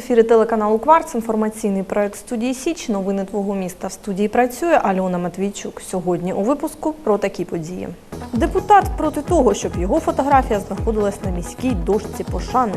ефірі телеканалу Кварц. Інформаційний проект студії Січ. Новини твого міста в студії працює Альона Матвійчук. Сьогодні у випуску про такі події. Депутат проти того, щоб його фотографія знаходилась на міській дошці пошани.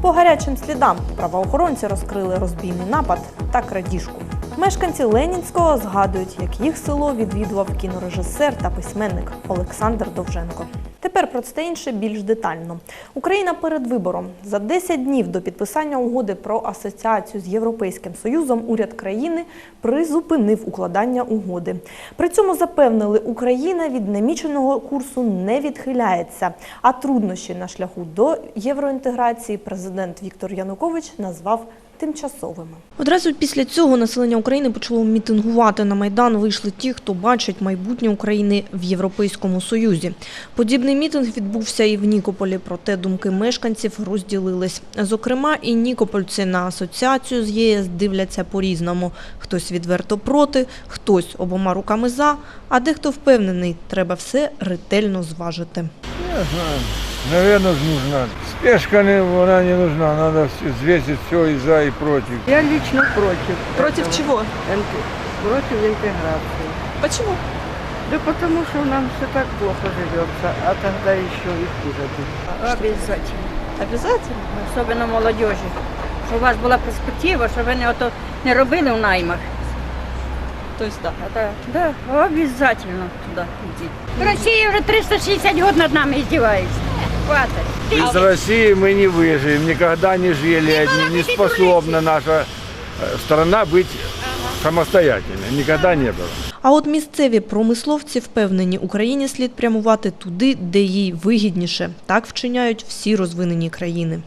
По гарячим слідам правоохоронці розкрили розбійний напад та крадіжку. Мешканці Ленінського згадують, як їх село відвідував кінорежисер та письменник Олександр Довженко. Тепер про це інше більш детально. Україна перед вибором за 10 днів до підписання угоди про асоціацію з Європейським Союзом уряд країни призупинив укладання угоди. При цьому запевнили, Україна від наміченого курсу не відхиляється. А труднощі на шляху до євроінтеграції президент Віктор Янукович назвав тимчасовими. Одразу після цього населення України почало мітингувати. На майдан вийшли ті, хто бачить майбутнє України в Європейському Союзі. Подібний мітинг відбувся і в Нікополі. Проте думки мешканців розділились. Зокрема, і нікопольці на асоціацію з єС дивляться по-різному. Хтось відверто проти, хтось обома руками за, а дехто впевнений, треба все ретельно зважити. Не знаю. Наверное, нужна. Спешка не, она не нужна. Надо взвесить все и за, и против. Я лично против. Против этого. чего? Против интеграции. Почему? Да потому что нам все так плохо живется, а тогда еще и хуже будет. Обязательно. Обязательно. Особливо молодіжі. Щоб у вас була перспектива, щоб ви не, ото, не робили в наймах. То есть, да. А то, да, обязательно туди йти. Росія вже 360 років над нами здівається. Хватить. Без России мы не выживем, никогда не жили, одни, не способна наша э, страна быть самостоятельной. Никогда не было. А от місцеві промисловці впевнені, Україні слід прямувати туди, де їй вигідніше. Так вчиняють всі розвинені країни.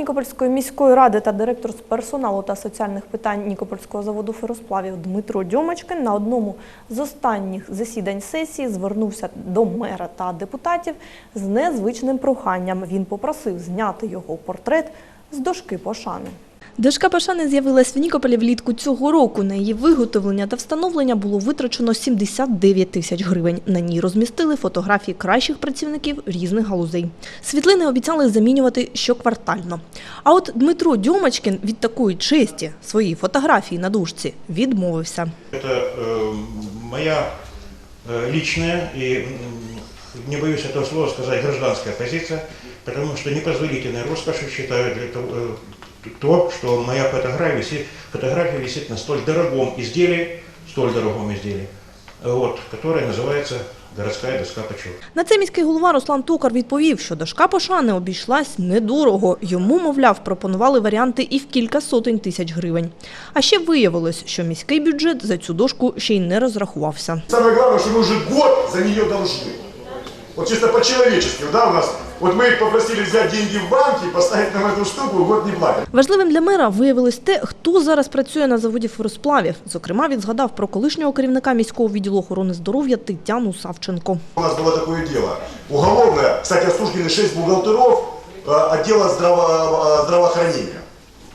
Нікопольської міської ради та директор з персоналу та соціальних питань Нікопольського заводу феросплавів Дмитро Дьомачкин на одному з останніх засідань сесії звернувся до мера та депутатів з незвичним проханням. Він попросив зняти його портрет з дошки пошани. Дошка Пашани з'явилась в Нікополі влітку цього року. На її виготовлення та встановлення було витрачено 79 тисяч гривень. На ній розмістили фотографії кращих працівників різних галузей. Світлини обіцяли замінювати щоквартально. А от Дмитро Дьомачкін від такої честі своїй фотографії на дошці відмовився. Это э, моя э, личная и, м, не боюсь этого слова сказать, гражданская позиция, потому что непозволительной роскошью считаю для того, э, то, что моя фотография висит, фотография висит на столь дорогом изделии, столь дорогом изделии, вот, которое называется городская доска почета. На це міський голова Руслан Токар відповів, що дошка пошани обійшлась недорого. Йому, мовляв, пропонували варіанти і в кілька сотень тисяч гривень. А ще виявилось, що міський бюджет за цю дошку ще й не розрахувався. Самое главное, что мы уже год за нее должны. Вот чисто по-человечески, да, у нас. Вот мы их попросили взять деньги в банке и поставить нам эту штуку, год не платят. Важливим для мера виявилось те, хто зараз працює на заводі феросплавів. Зокрема, він згадав про колишнього керівника міського відділу охорони здоров'я Тетяну Савченко. У нас было такое дело. Уголовное, кстати, осуждены 6 бухгалтеров э, отдела здраво- э, здравоохранения.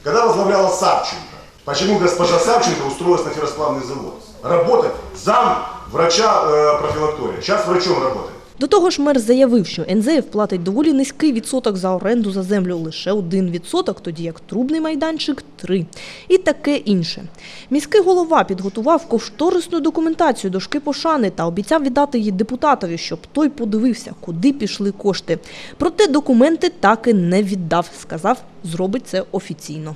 Когда возглавляла Савченко. Почему госпожа Савченко устроилась на ферросплавный завод? Работать зам врача э, профилактория. Сейчас врачом работает. До того ж, мер заявив, що НЗФ платить доволі низький відсоток за оренду за землю, лише один відсоток, тоді як трубний майданчик – три. І таке інше. Міський голова підготував кошторисну документацію дошки пошани та обіцяв віддати її депутатові, щоб той подивився, куди пішли кошти. Проте документи так і не віддав. Сказав, зробить це офіційно.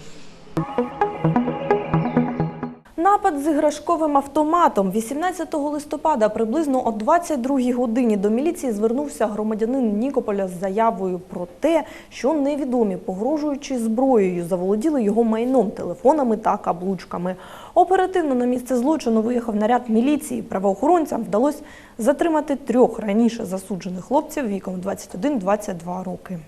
На Напад з іграшковим автоматом 18 листопада приблизно о 22 годині до міліції звернувся громадянин Нікополя з заявою про те, що невідомі, погрожуючи зброєю, заволоділи його майном, телефонами та каблучками. Оперативно на місце злочину виїхав наряд міліції. Правоохоронцям вдалося затримати трьох раніше засуджених хлопців віком 21-22 роки.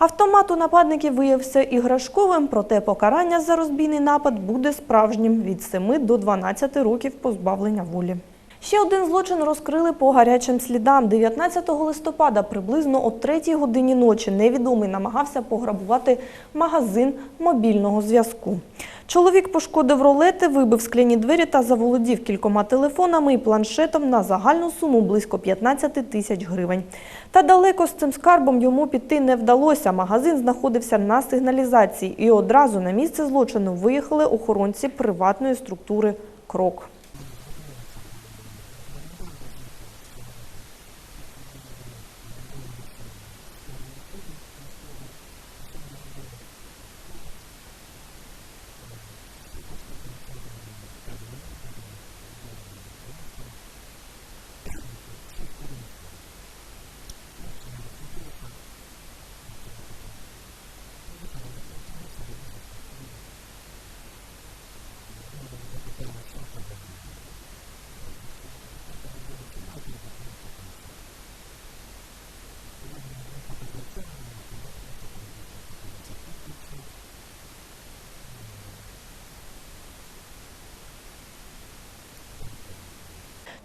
Автомат у нападників виявився іграшковим, проте покарання за розбійний напад буде справжнім від 7 до 12 років позбавлення волі. Ще один злочин розкрили по гарячим слідам. 19 листопада, приблизно о 3 годині ночі, невідомий намагався пограбувати магазин мобільного зв'язку. Чоловік пошкодив ролети, вибив скляні двері та заволодів кількома телефонами і планшетом на загальну суму близько 15 тисяч гривень. Та далеко з цим скарбом йому піти не вдалося. Магазин знаходився на сигналізації, і одразу на місце злочину виїхали охоронці приватної структури Крок.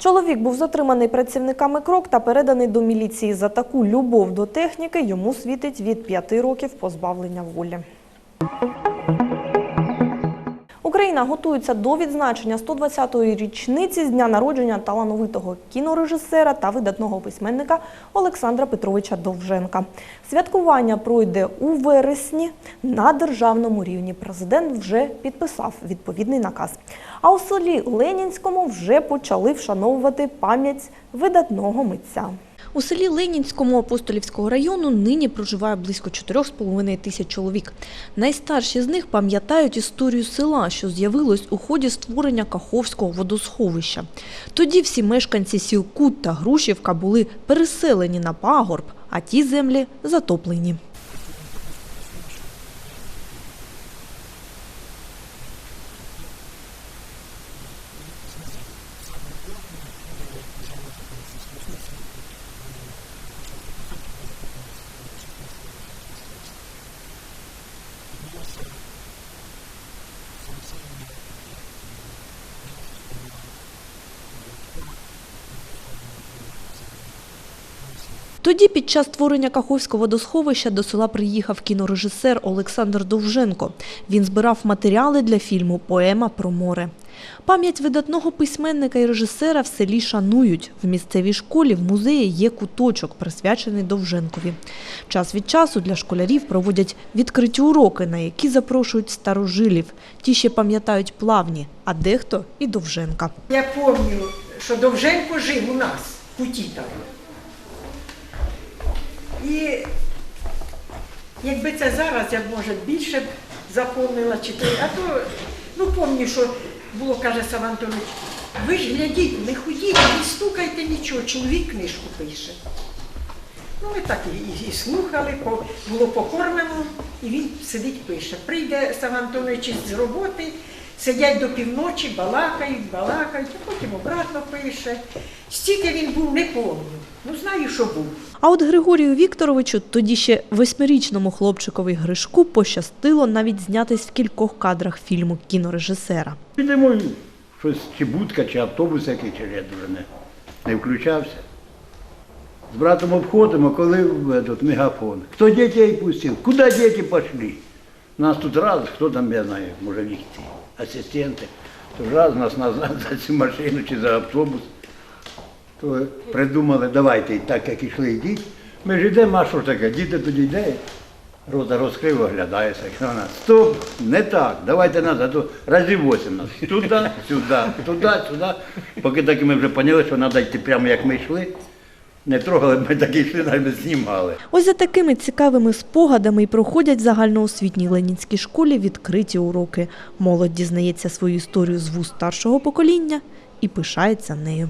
Чоловік був затриманий працівниками КРОК та переданий до міліції за таку любов до техніки. Йому світить від п'яти років позбавлення волі. Україна готується до відзначення 120-ї річниці з дня народження талановитого кінорежисера та видатного письменника Олександра Петровича Довженка. Святкування пройде у вересні на державному рівні. Президент вже підписав відповідний наказ. А у селі Ленінському вже почали вшановувати пам'ять видатного митця. У селі Ленінському Апостолівського району нині проживає близько 4,5 тисяч чоловік. Найстарші з них пам'ятають історію села, що з'явилось у ході створення Каховського водосховища. Тоді всі мешканці сіл Кут та Грушівка були переселені на пагорб, а ті землі затоплені. Тоді під час створення Каховського водосховища до села приїхав кінорежисер Олександр Довженко. Він збирав матеріали для фільму Поема про море. Пам'ять видатного письменника і режисера в селі шанують. В місцевій школі в музеї є куточок, присвячений Довженкові. Час від часу для школярів проводять відкриті уроки, на які запрошують старожилів. Ті ще пам'ятають плавні, а дехто і Довженка. Я пам'ятаю, що Довженко жив у нас, куті там. І якби це зараз, я б, може, більше б запомнила, чи то, а то, ну пам'ятаю, що було, каже Сав Антонович, ви ж глядіть, не ходіть, не стукайте нічого, чоловік книжку пише. Ну, ми так і, і, слухали, було покормлено, і він сидить пише. Прийде Сав Антонович з роботи, сидять до півночі, балакають, балакають, а потім обратно пише. Стільки він був, не помню. Ну, знаю, що був. А от Григорію Вікторовичу, тоді ще восьмирічному хлопчикові Гришку, пощастило навіть знятись в кількох кадрах фільму кінорежисера. Підемо, щось чи будка, чи автобус який, чи я дуже не, не включався. З братом обходимо, коли в этот мегафон. Хто дітей пустив? Куди діти пішли? Нас тут раз, хто там, я знаю, може їхати, асистенти, то раз нас назад за цю машину чи за автобус. То придумали, давайте так, як ішли, йдіть. Ми ж йдемо, а що таке, діти тоді йде. Рота розкрив, оглядається. Вона, стоп, не так, давайте назад. То Разів 8 нас. Туди, сюди, туди, сюди. Поки так ми вже поняли, що треба йти прямо як ми йшли. Не трогали, ми так йшли, навіть знімали. Ось за такими цікавими спогадами й проходять в загальноосвітній Ленінській школі відкриті уроки. Молодь дізнається свою історію з вуст старшого покоління і пишається нею.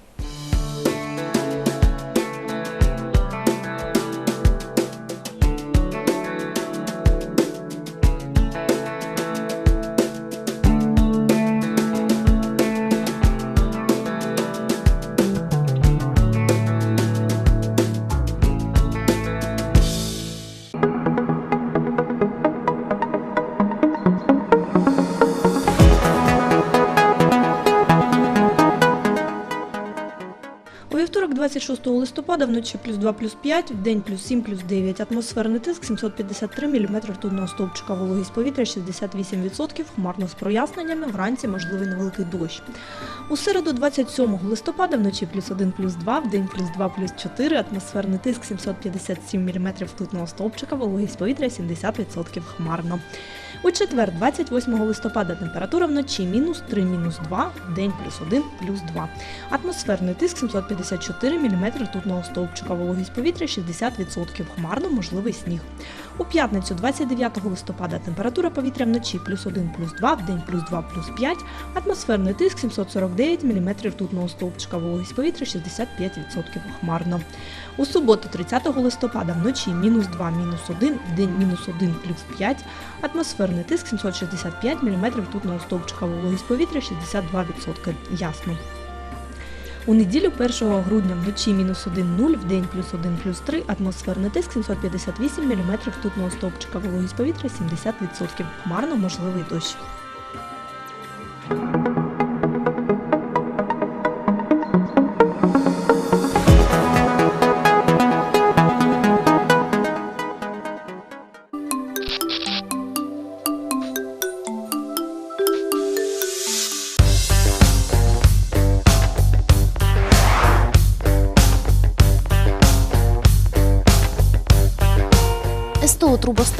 26 листопада, вночі плюс 2, плюс 5, в день плюс 7, плюс 9. Атмосферний тиск 753 мм ртутного стовпчика, вологість повітря 68%, хмарно з проясненнями, вранці можливий невеликий дощ. У середу, 27 листопада, вночі плюс 1, плюс 2, в день плюс 2, плюс 4, атмосферний тиск 757 мм ртутного стовпчика, вологість повітря 70% хмарно. У четвер, 28 листопада, температура вночі мінус 3, мінус 2, в день плюс 1, плюс 2. Атмосферний тиск 754 мм ртутного стовпчика, вологість повітря 60%, хмарно, можливий сніг. У п'ятницю, 29 листопада, температура повітря вночі плюс 1, плюс 2, в день плюс 2, плюс 5, атмосферний тиск 749 мм ртутного стовпчика, вологість повітря 65%, хмарно. У суботу, 30 листопада, вночі мінус 2, мінус 1, в день мінус 1, плюс 5, атмосферний тиск 765 мм ртутного стовпчика, вологість повітря 62%, ясно. У неділю 1 грудня вночі мінус 1, 0, в день плюс 1, плюс 3, атмосферний тиск 758 мм ртутного стовпчика, вологість повітря 70%, хмарно можливий дощ.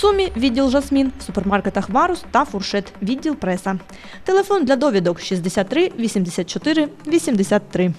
ЦУМі відділ Жасмін, в супермаркетах Варус та Фуршет, відділ преса. Телефон для довідок 63 84 83.